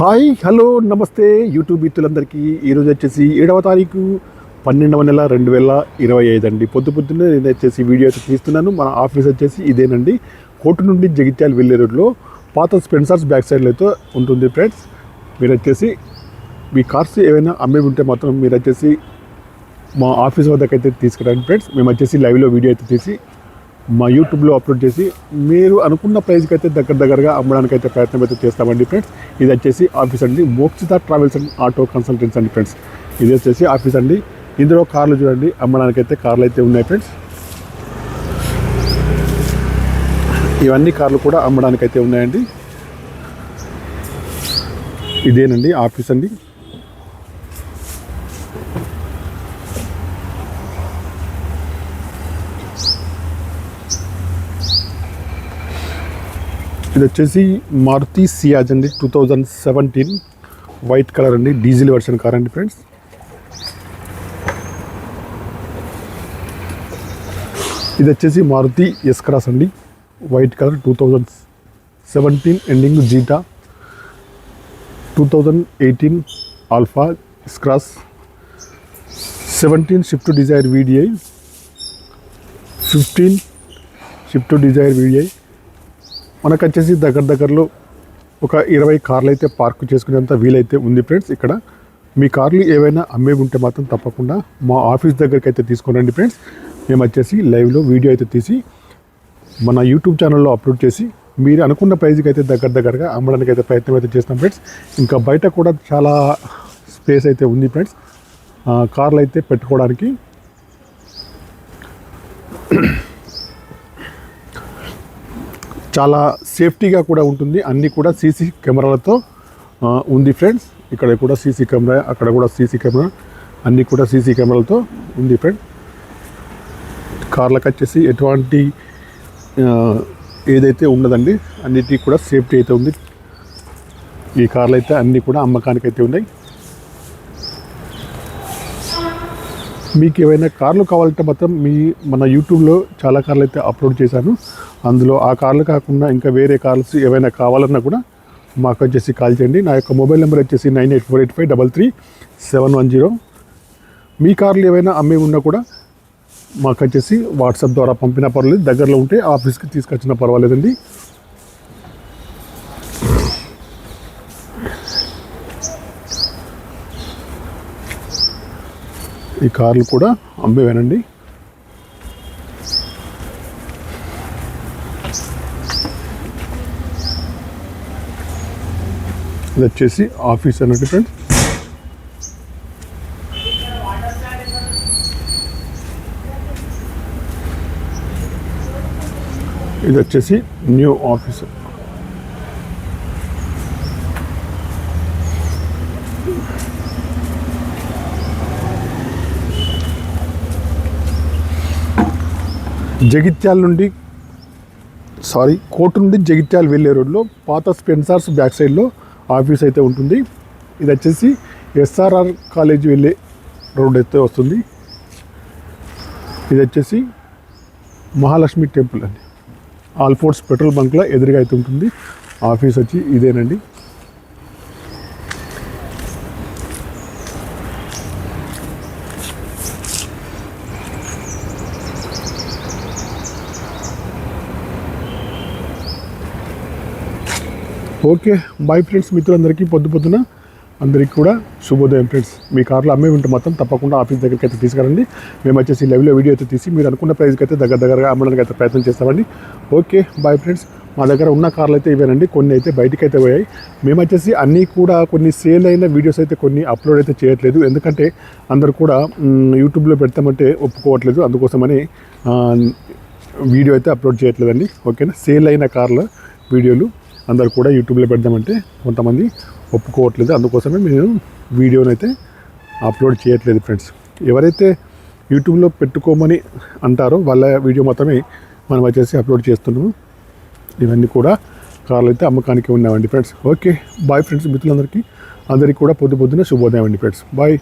Hi hello నమస్తే YouTube మిత్రులందరికీ. ఈరోజు వచ్చేసి ఏడవ తారీఖు పన్నెండవ నెల రెండు వేల ఇరవై ఐదు అండి. పొద్దు పొద్దున్నే నేను వచ్చేసి వీడియో అయితే తీస్తున్నాను. మన ఆఫీస్ వచ్చేసి ఇదేనండి. కోర్టు నుండి జగిత్యాల వెళ్ళే రోడ్లో పాత స్పెన్సర్స్ బ్యాక్ సైడ్లో అయితే ఉంటుంది ఫ్రెండ్స్. మీరు వచ్చేసి మీ కార్స్ ఏమైనా అమ్మే ఉంటే మాత్రం మీరు వచ్చేసి మా ఆఫీస్ వద్దకు అయితే తీసుకురండి ఫ్రెండ్స్. మేము వచ్చేసి లైవ్లో వీడియో అయితే తీసి మా యూట్యూబ్లో అప్లోడ్ చేసి మీరు అనుకున్న ప్రైస్కి అయితే దగ్గర దగ్గరగా అమ్మడానికి అయితే ప్రయత్నం అయితే చేస్తామండి ఫ్రెండ్స్. ఇది వచ్చేసి ఆఫీస్ అండి. Mokshitha travels and auto consultants అండి ఫ్రెండ్స్. ఇది వచ్చేసి ఆఫీస్ అండి. ఇందులో కార్లు చూడండి. అమ్మడానికి అయితే కార్లు అయితే ఉన్నాయి ఫ్రెండ్స్. ఇవన్నీ కార్లు కూడా అమ్మడానికి అయితే ఉన్నాయండి. ఇదేనండి ఆఫీస్ అండి. ఇది వచ్చేసి మారుతి సియాజ్ అండి two thousand seventeen white colour అండి డీజిల్ వెర్షన్ కార్ అండి ఫ్రెండ్స్ ఇది వచ్చేసి మారుతి ఎస్ క్రాస్ అండి white colour two thousand seventeen ending Zeta two thousand eighteen Alpha S Cross seventeen Swift Dzire VDI fifteen Swift Dzire VDI మనకు వచ్చేసి దగ్గర దగ్గరలో ఒక ఇరవై కార్లు అయితే పార్క్ చేసుకునేంత వీలైతే ఉంది ఫ్రెండ్స్ ఇక్కడ. మీ కార్లు ఏవైనా అమ్మే ఉంటే మాత్రం తప్పకుండా మా ఆఫీస్ దగ్గరికి అయితే తీసుకురండి ఫ్రెండ్స్. మేము వచ్చేసి లైవ్లో వీడియో అయితే తీసి మన యూట్యూబ్ ఛానల్లో అప్లోడ్ చేసి మీరు అనుకున్న ప్రైజ్కి అయితే దగ్గర దగ్గరగా అమ్మడానికి అయితే ప్రయత్నం అయితే చేస్తాం ఫ్రెండ్స్. ఇంకా బయట కూడా చాలా స్పేస్ అయితే ఉంది ఫ్రెండ్స్. కార్లు అయితే పెట్టుకోవడానికి చాలా సేఫ్టీగా కూడా ఉంటుంది. అన్నీ కూడా సీసీ కెమెరాలతో ఉంది ఫ్రెండ్స్. ఇక్కడ కూడా సీసీ కెమెరా అక్కడ కూడా సీసీ కెమెరా. అన్నీ కూడా సీసీ కెమెరాలతో ఉంది ఫ్రెండ్. కార్లకు వచ్చేసి ఎటువంటి ఏదైతే ఉండదండి అన్నిటికీ కూడా సేఫ్టీ అయితే ఉంది. ఈ కార్లు అయితే అన్నీ కూడా అమ్మకానికి అయితే ఉన్నాయి. మీకు ఏవైనా కార్లు కావాలంటే మాత్రం మీ మన యూట్యూబ్లో చాలా కార్లు అయితే అప్లోడ్ చేశాను. అందులో ఆ కార్లు కాకుండా ఇంకా వేరే కార్స్ ఏవైనా కావాలన్నా కూడా మాకు వచ్చేసి కాల్ చేయండి. నా యొక్క మొబైల్ నెంబర్ వచ్చేసి nine eight four eight five double three seven one zero. మీ కార్లు ఏవైనా అమ్మే ఉన్నా కూడా మాకు వచ్చేసి వాట్సాప్ ద్వారా పంపినా పర్వాలేదు. దగ్గరలో ఉంటే ఆఫీస్కి తీసుకొచ్చినా పర్వాలేదండి. ఈ కార్లు కూడా అమ్మేవేనండి ఇది వచ్చేసి ఆఫీస్ అన్నట్టు ఫ్రెండ్స్. ఇది వచ్చేసి న్యూ ఆఫీస్. జగిత్యాల నుండి సారీ కోర్టు నుండి జగిత్యాల వెళ్ళే రోడ్లో పాత స్పెన్సార్స్ బ్యాక్ సైడ్లో ఆఫీస్ అయితే ఉంటుంది. ఇది వచ్చేసి ఎస్ఆర్ఆర్ కాలేజ్ వెళ్ళే రోడ్ అయితే వస్తుంది. ఇది వచ్చేసి మహాలక్ష్మి టెంపుల్ అండి. ఆల్ఫోర్డ్స్ పెట్రోల్ బంక్లో ఎదురుగా అయితే ఉంటుంది. ఆఫీస్ వచ్చి ఇదేనండి. ఓకే బాయ్ ఫ్రెండ్స్ మిత్రులందరికీ పొద్దు పొద్దున అందరికీ కూడా శుభోదయం ఫ్రెండ్స్ మీ కార్లో అమ్మే ఉంటే మాత్రం తప్పకుండా ఆఫీస్ దగ్గరికి అయితే తీసుకురండి. మేము వచ్చేసి లైవ్లో వీడియో అయితే తీసి మీరు అనుకున్న ప్రైస్కి అయితే దగ్గర దగ్గరగా అమ్మడానికి అయితే ప్రయత్నం చేస్తామండి. ఓకే బాయ్ ఫ్రెండ్స్ మా దగ్గర ఉన్న కార్లు అయితే ఇవేనండి. కొన్ని అయితే బయటికి అయితే పోయాయి. మేము వచ్చేసి అన్నీ కూడా కొన్ని సేల్ అయిన వీడియోస్ అయితే కొన్ని అప్లోడ్ అయితే చేయట్లేదు. ఎందుకంటే అందరు కూడా యూట్యూబ్లో పెడతామంటే ఒప్పుకోవట్లేదు. అందుకోసమని వీడియో అయితే అప్లోడ్ చేయట్లేదండి. ఓకేనా? సేల్ అయిన కార్ల వీడియోలు అందరు కూడా యూట్యూబ్లో పెడదామంటే కొంతమంది ఒప్పుకోవట్లేదు. అందుకోసమే మేము వీడియోని అయితే అప్లోడ్ చేయట్లేదు ఫ్రెండ్స్. ఎవరైతే యూట్యూబ్లో పెట్టుకోమని అంటారో వాళ్ళ వీడియో మాత్రమే మనం వచ్చేసి అప్లోడ్ చేస్తున్నాము. ఇవన్నీ కూడా కార్లు అయితే అమ్మకానికి ఉన్నామండి ఫ్రెండ్స్. ఓకే బాయ్ ఫ్రెండ్స్ మిత్రులందరికీ అందరికీ కూడా పొద్దు పొద్దున శుభోదయం అండి ఫ్రెండ్స్. బాయ్.